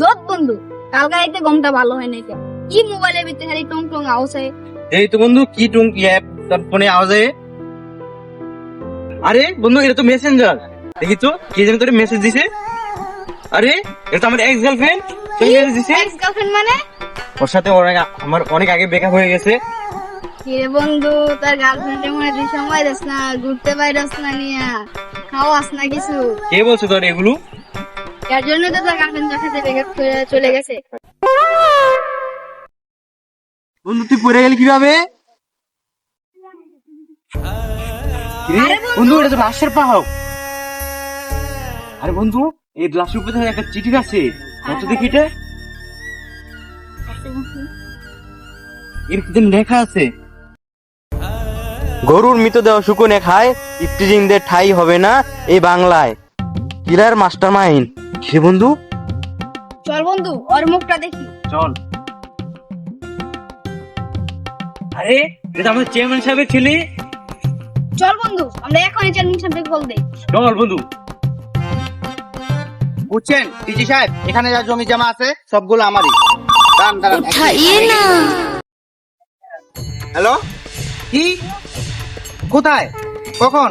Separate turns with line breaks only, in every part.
দত বন্ধু কালকা এতে গমটা ভালো হয় নাই কি মোবাইলের ভিতরে খালি টং টং আওয়াজ হয়?
এই তো বন্ধু কি টুং কি অ্যাপ তার ফোনে আওয়াজে আরে বন্ধু এটা তো মেসেঞ্জার দেখি তো কি জানি তোর মেসেজ দিছে। আরে এটা তো আমার এক্স গার্লফ্রেন্ড তুই মেসেজ দিছে।
এক্স গার্লফ্রেন্ড মানে?
ওর সাথে অনেক আমার অনেক আগে ব্রেকআপ হয়ে গেছে।
কি বন্ধু তার গার্লফ্রেন্ডের মনে তুই সময় দিস না ঘুরতে বাইরাস না নিয়া খাওয়াস না কিছু।
কে বলছে তোর এগুলো?
এর জন্য তো তার গার্লফ্রেন্ড তার সাথে ব্রেকআপ করে চলে গেছে।
বন্ধু তুই পড়ে গেলি কীভাবে?
বন্ধু-
এটা তো লাশের পাহাড়। আরে বন্ধু এই লাশের উপরে একটা চিঠি আছে। কত দেখি এটা? এর কি লেখা আছে। গরুর মৃতদেহ শুকুনে খায় ইফটিজিংদের ঠাই হবে না এই বাংলায়। কিলার মাস্টার মাইন্ড সে বন্ধু।
চল বন্ধু ওর মুখটা দেখি।
চল। আরে এটা আমার চেয়ারম্যান সাহেবের ছেলে?
চল বন্ধু আমরা এখনই চেয়ারম্যান সাহেবকে কল দেই।
চল বন্ধু।
বুঝছেন ডিজি সাহেব এখানে যা জমি জমা আছে সবগুলো আমারই। দাঁড়ান দাঁড়ান হ্যালো? কি? কোথায়? কখন?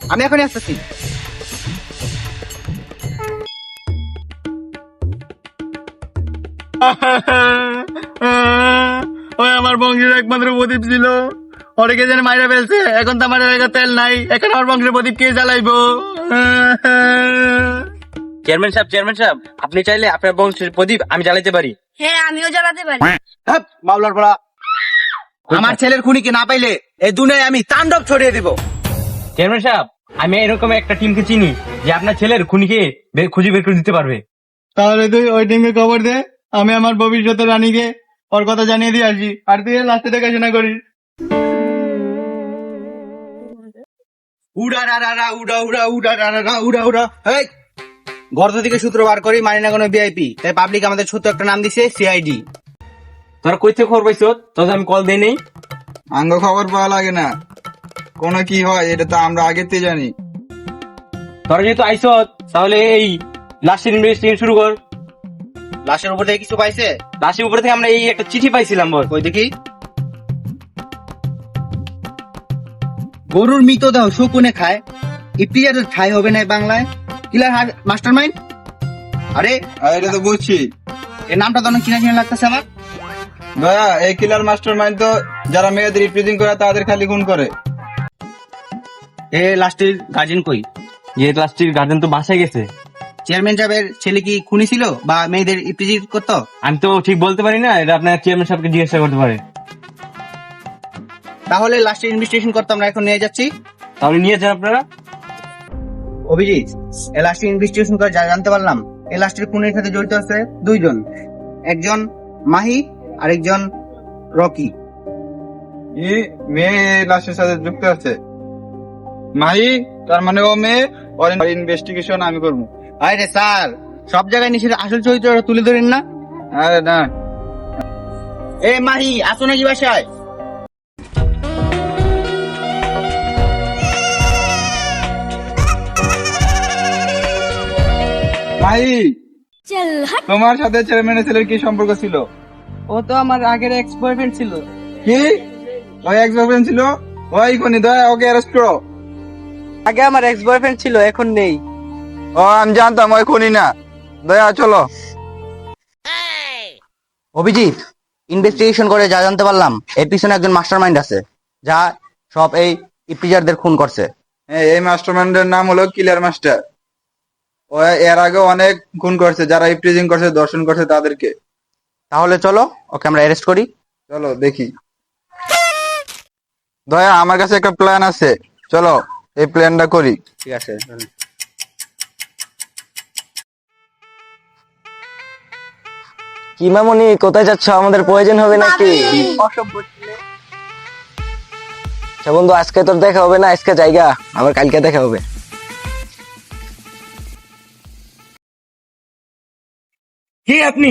আমি এখনই আসতেছি।
ওই আমার বংশের একমাত্র প্রদীপ ছিল। অনেকে যেন মাইরা ফেলছে এখন তো আমার এলাকা তেল নাই এখন আমার বংশের প্রদীপ কে জ্বালাইবো? চেয়ারম্যান সাহেব চেয়ারম্যান সাহেব আপনি চাইলে আপনার বংশের প্রদীপ আমি জ্বালাইতে পারি।
হ্যাঁ আমিও জ্বালাতে পারি।
হ্যাঁ পড়া আমার ছেলের খুনিকে না পাইলে এই দুনিয়ায় আমি তাণ্ডব ছড়িয়ে দিব।
চেয়ারম্যান সাহেব আমি এরকম একটা টিমকে চিনি যে আপনার ছেলের খুনিকে খুঁজে বের করে দিতে পারবে।
তাহলে তুই ওই টিমকে খবর দে? আমি আমার ভবিষ্যতের রানীকে ওর কথা জানিয়ে দিয়ে আসি। আর তুই লাস্টে দেখাশোনা করিস।
উড়া রা রা রা উড়া উড়া উড়া রা উড়া উড়া। এই গর্ত থেকে সূত্র বার করি মানি না কোনো ভিআইপি তাই পাবলিক আমাদের ছোট্ট একটা নাম দিছে সিআইডি
তোরা কই থেকে খবর পাইছো? তবে আমি কল দেই নেই।
আঙ্গ খবর পাওয়া লাগে না। কোনো কি হয় এটা তো আমরা আগের থেকে জানি।
তোরা যেহেতু আইস তাহলে এই লাস্টের ইনভেস্টিগেশন শুরু কর।
লাশের উপর থেকে কিছু পাইছে?
লাশের উপরে থেকে আমরা এই একটা চিঠি পাইছিলাম বল।
কই দেখি। গরুর মৃতদেহ শকুনে খায়। ইপিআর ঠাই হবে না বাংলায়। কিলার মাস্টার মাইন্ড আরে
এটা তো বুঝছি।
এর নামটা তো অনেক চিনা চিনা লাগতেছে আমার
দয়া এই কিলার মাস্টার মাইন্ড তো যারা মেয়েদের রিপ্রেজেন্ট করে তাদের খালি খুন করে।
এ লাস্টের গার্জেন কই?
যে লাস্টের গার্জেন তো বাসায় গেছে।
চেয়ারম্যান সাহেবের ছেলে কি খুনি ছিল বা মেয়েদের রিপ্রেজেন্ট করতো?
আমি তো ঠিক বলতে পারি না এটা আপনার চেয়ারম্যান সাহেবকে জিজ্ঞাসা করতে পারে।
তাহলে লাস্টের ইনভেস্টিগেশন করতে আমরা এখন নিয়ে যাচ্ছি।
তাহলে নিয়ে যান আপনারা।
অভিজিৎ এই লাস্টের ইনভেস্টিগেশন করে যা জানতে পারলাম এই লাস্টের খুনের সাথে জড়িত আছে দুইজন। একজন মাহি আর একজন রকি।
ই মেয়ে লাশের সাথে যুক্ত আছে? মাহি তার মানে ও মেয়ে? ওর ইনভেস্টিগেশন আমি করব।
আরে স্যার সব জায়গায় নিচের আসল চরিত্র তুলে ধরেন না?
আরে না।
এ মাহি আসো নাকি বাসায়?
মাহি তোমার সাথে চেয়ারম্যানের ছেলের কি সম্পর্ক ছিল?
ও তো আমার আগের এক্স বয়ফ্রেন্ড ছিল।
কি? ওই এক্স বয়ফ্রেন্ড ছিল? ওই কোনি দয়া ওকে অ্যারেস্ট করো।
আগে আমার এক্স বয়ফ্রেন্ড ছিল এখন নেই।
ও আমি জানতাম ওই খুনি না। দয়া চলো।
অভিজিৎ ইনভেস্টিগেশন করে যা জানতে পারলাম এর পিছনে একজন মাস্টার মাইন্ড আছে যা সব এই ইপিজারদের খুন করছে।
এই মাস্টারমাইন্ডের নাম হলো কিলার মাস্টার ও এর আগে অনেক খুন করছে যারা ইপ্রিজিং করছে দর্শন করছে তাদেরকে।
তাহলে চলো ওকে আমরা অ্যারেস্ট করি।
চলো দেখি। দয়া আমার কাছে একটা প্ল্যান আছে। চলো এই প্ল্যানটা করি।
ঠিক আছে
কি মামনি কোথায় যাচ্ছ? আমাদের প্রয়োজন হবে নাকি? আচ্ছা বন্ধু আজকে তোর দেখা হবে না? আজকে জায়গা। আবার কালকে দেখা হবে।
কে আপনি?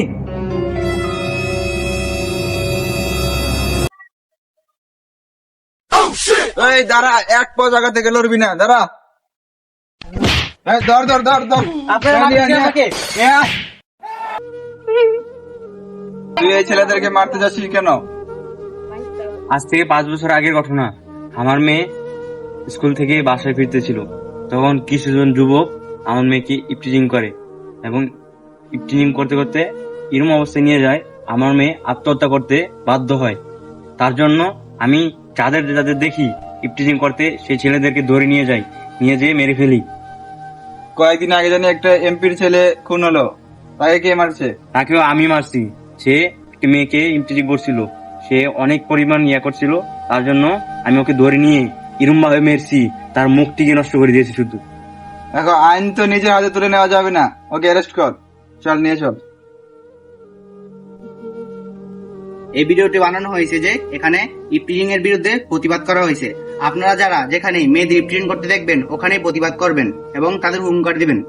এই দাঁড়া এক পা জায়গা থেকে লড়বি না দাঁড়া। এই, ধর ধর ধর ধর।
আপনারা
তুই এই ছেলেদেরকে মারতে যাচ্ছিস কেন?
আজ থেকে পাঁচ বছর আগের ঘটনা। আমার মেয়ে স্কুল থেকে বাসায় ফিরতেছিল। তখন কিছুজন যুবক আমার মেয়েকে ইপটিজিং করে এবং ইপটিজিং করতে করতে এরম অবস্থায় নিয়ে যায় আমার মেয়ে আত্মহত্যা করতে বাধ্য হয়। তার জন্য আমি যাদের যাদের দেখি ইপটিজিং করতে সেই ছেলেদেরকে ধরে নিয়ে যাই নিয়ে যেয়ে মেরে ফেলি।
কয়েকদিন আগে জানি একটা এমপির ছেলে খুন হলো তাকে কে মারছে?
তাকেও আমি মারছি। সে একটি মেয়েকে ইমটিজিং করছিল। সে অনেক পরিমাণ ইয়ে করছিল, তার জন্য আমি ওকে ধরে নিয়ে এরম ভাবে মেরছি, তার মুখটিকে নষ্ট করে দিয়েছি শুধু।
দেখো, আইন তো নিজের হাতে তুলে নেওয়া যাবে না। ওকে অ্যারেস্ট কর। চল, নিয়ে চল।
এই ভিডিওটি বানানো হয়েছে যে এখানে ইপটিজিং এর বিরুদ্ধে প্রতিবাদ করা হয়েছে। আপনারা যারা যেখানে মেয়েদের ইপটিজিং করতে দেখবেন, ওখানেই প্রতিবাদ করবেন এবং তাদের হুঙ্কার দিবেন।